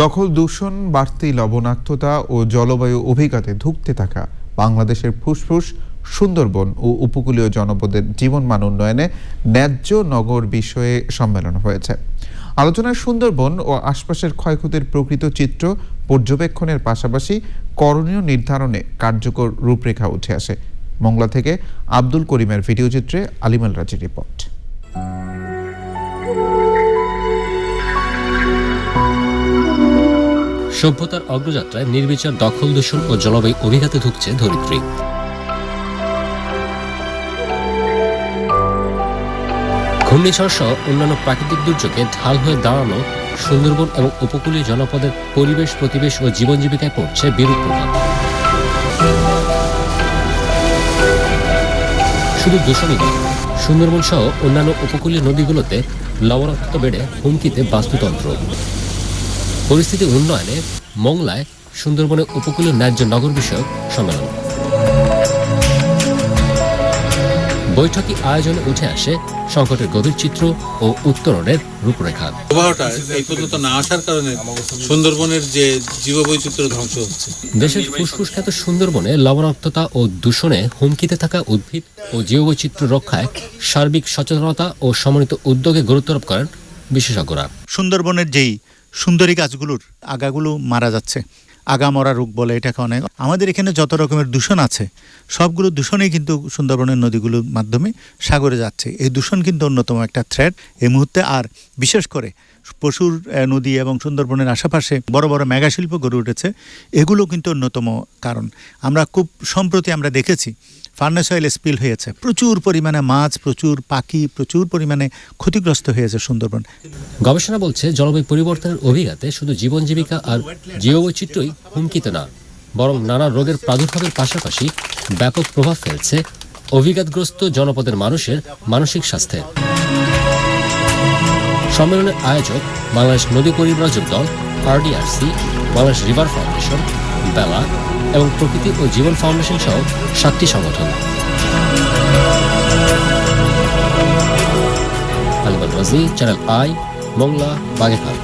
দখল, দূষণ, বাড়তি লবণাক্ততা ও জলবায়ু অভিঘাতে ধুঁকতে থাকা বাংলাদেশের ফুসফুস, সুন্দরবন ও উপকূলীয় জনপদের জীবনমান উন্নয়নে ন্যায্য নগর বিষয়ে সম্মেলন হয়েছে। আলোচনায় সুন্দরবন ও আশপাশের ক্ষয়ক্ষতির প্রকৃত চিত্র পর্যবেক্ষণের পাশাপাশি করণীয় নির্ধারণে কার্যকর রূপরেখা উঠে আসে। মংলা থেকে আব্দুল করিমের ভিডিওচিত্রে আলিমাল রাজির রিপোর্ট। সভ্যতার অগ্রযাত্রায় নির্বিচার দখল, দূষণ ও জলবায়ু অভিঘাতে ধুঁকছে ধরিত্রী। ঘূর্ণিঝড় সহ অন্যান্য প্রাকৃতিক দুর্যোগে ঢাল হয়ে দাঁড়ানো সুন্দরবন এবং উপকূলীয় জনপদের পরিবেশ, প্রতিবেশ ও জীবন জীবিকায় পড়ছে বিরূপ প্রভাব। শুধু দূষণই নয় সুন্দরবন সহ অন্যান্য উপকূলীয় নদীগুলোতে লবণাক্ত বেড়ে হুমকিতে বাস্তুতন্ত্র। পরিস্থিতি উন্নয়নে মংলায় সুন্দরবনের উপকূলীয় ন্যায্য নগর বিষয়ক সম্মেলন। বৈঠকে আয়োজনে উঠে আসে সংকটের গভীর চিত্র ও উত্তরণের রূপরেখা। প্রবাহটা এই পর্যন্ত না আসার কারণে সুন্দরবনের যে জীববৈচিত্র্য ধ্বংস হচ্ছে। দেশের ফুসফুস খ্যাত সুন্দরবনে লবণাক্ততা ও দূষণে হুমকিতে থাকা উদ্ভিদ ও জীববৈচিত্র্য রক্ষায় সার্বিক সচেতনতা ও সমন্বিত উদ্যোগে গুরুত্ব আরোপ করেন বিশেষজ্ঞরা। সুন্দরবনের যেই সুন্দরী গাছগুলোর আগাগুলো মারা যাচ্ছে। আগা মরা রোগ বলে এটাকে অনেক। আমাদের এখানে যত রকমের দূষণ আছে, সবগুলো দূষণেই কিন্তু সুন্দরবনের নদীগুলোর মাধ্যমে সাগরে যাচ্ছে। এই দূষণ কিন্তু অন্যতম একটা থ্রেট এই মুহূর্তে। আর বিশেষ করে পশুর নদী এবং সুন্দরবনের আশেপাশে বড় বড় মেগাশিল্প গড়ে উঠেছে, এগুলো কিন্তু অন্যতম কারণ। আমরা খুব সম্প্রতি আমরা দেখেছি, ফার্নেস অয়েল স্পিল হয়েছে। প্রচুর পরিমাণে মাছ, প্রচুর পাখি, প্রচুর পরিমাণে ক্ষতিগ্রস্ত হয়েছে সুন্দরবন। গবেষণা বলছে, জলবায়ু পরিবর্তনের অভিঘাতে শুধু জীবন জীবিকা আর জীববৈচিত্র্যই হুমকিতে না বরং নানা রোগের প্রাদুর্ভাবের পাশাপাশি ব্যাপক প্রভাব ফেলছে অভিঘাতগ্রস্ত জনপদের মানুষের মানসিক স্বাস্থ্যে। সম্মেলনের আয়োজক বাংলাদেশ নদী পরিব্রাজক দল, আরডিআরসি, বাংলাদেশ রিভার ফাউন্ডেশন, বেলা এবং প্রকৃতি ও জীবন ফাউন্ডেশন সহ সাতটি সংগঠন। আলিবাদ রাজি চ্যানেল আই, মংলা, বাগেরহাট।